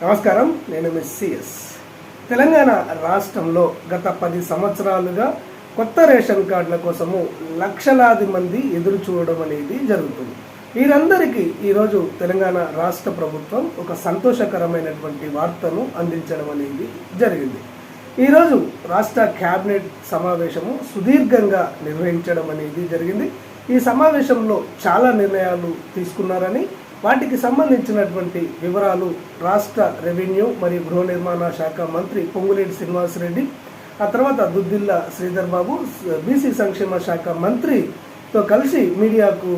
నమస్కారం నేను miss CS Telangana రాష్ట్రంలో గత పది సంవత్సరాలుగా కొత్త రేషన్ కార్డుల కోసము లక్షలాది మంది ఎదురు చూడడం అనేది జరుగుతుంది. వీరందరికీ ఈరోజు తెలంగాణ రాష్ట్ర ప్రభుత్వం ఒక సంతోషకరమైనటువంటి వార్తను అందించడం అనేది జరిగింది. ఈరోజు రాష్ట్ర క్యాబినెట్ సమావేశము సుదీర్ఘంగా నిర్వహించడం అనేది జరిగింది. ఈ సమావేశంలో చాలా నిర్ణయాలు తీసుకున్నారని వాటికి సంబంధించినటువంటి వివరాలు రాష్ట్ర రెవెన్యూ మరియు గృహ నిర్మాణ శాఖ మంత్రి పొంగులేటి శ్రీనివాసరెడ్డి ఆ తర్వాత దుద్దిల్లా శ్రీధర్ బాబు బీసీ సంక్షేమ శాఖ మంత్రితో కలిసి మీడియాకు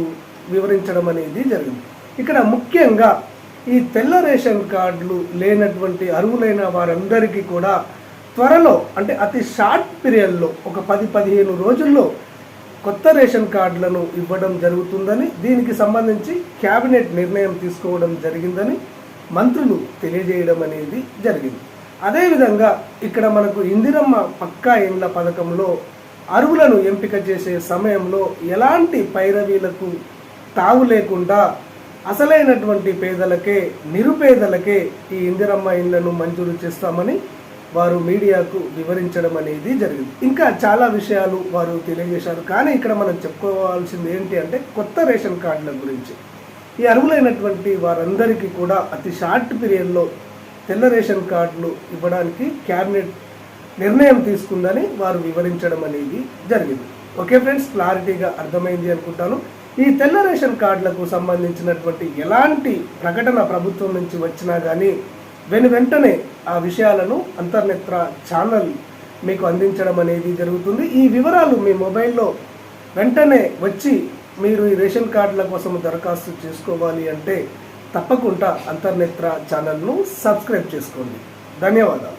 వివరించడం అనేది జరిగింది. ఇక్కడ ముఖ్యంగా ఈ తెల్ల రేషన్ కార్డులు లేనటువంటి అర్హులైన వారందరికీ కూడా త్వరలో అంటే అతి షార్ట్ పీరియడ్లో ఒక పది పదిహేను రోజుల్లో కొత్త రేషన్ కార్డులను ఇవ్వడం జరుగుతుందని దీనికి సంబంధించి క్యాబినెట్ నిర్ణయం తీసుకోవడం జరిగిందని మంత్రులు తెలియజేయడం అనేది జరిగింది. అదేవిధంగా ఇక్కడ మనకు ఇందిరమ్మ పక్కా ఇండ్ల పథకంలో అరువులను ఎంపిక చేసే సమయంలో ఎలాంటి పైరవీలకు తావు లేకుండా అసలైనటువంటి పేదలకే నిరుపేదలకే ఈ ఇందిరమ్మ ఇండ్లను మంజూరు చేస్తామని వారు మీడియాకు వివరించడం అనేది జరిగింది. ఇంకా చాలా విషయాలు వారు తెలియజేశారు. కానీ ఇక్కడ మనం చెప్పుకోవాల్సింది ఏంటి అంటే కొత్త రేషన్ కార్డుల గురించి. ఈ అర్హులైనటువంటి వారందరికీ కూడా అతి షార్ట్ పీరియడ్లో తెల్ల రేషన్ కార్డులు ఇవ్వడానికి క్యాబినెట్ నిర్ణయం తీసుకుందని వారు వివరించడం అనేది జరిగింది. ఓకే ఫ్రెండ్స్ క్లారిటీగా అర్థమైంది అనుకుంటాను. ఈ తెల్ల రేషన్ కార్డులకు సంబంధించినటువంటి ఎలాంటి ప్రకటన ప్రభుత్వం నుంచి వచ్చినా కానీ వెను వెంటనే ఆ విషయాలను అంతర్నేత్ర ఛానల్ మీకు అందించడం అనేది జరుగుతుంది. ఈ వివరాలు మీ మొబైల్లో వెంటనే వచ్చి మీరు ఈ రేషన్ కార్డుల కోసం దరఖాస్తు చేసుకోవాలి అంటే తప్పకుండా అంతర్నేత్ర ఛానల్ను సబ్స్క్రైబ్ చేసుకోండి. ధన్యవాదాలు.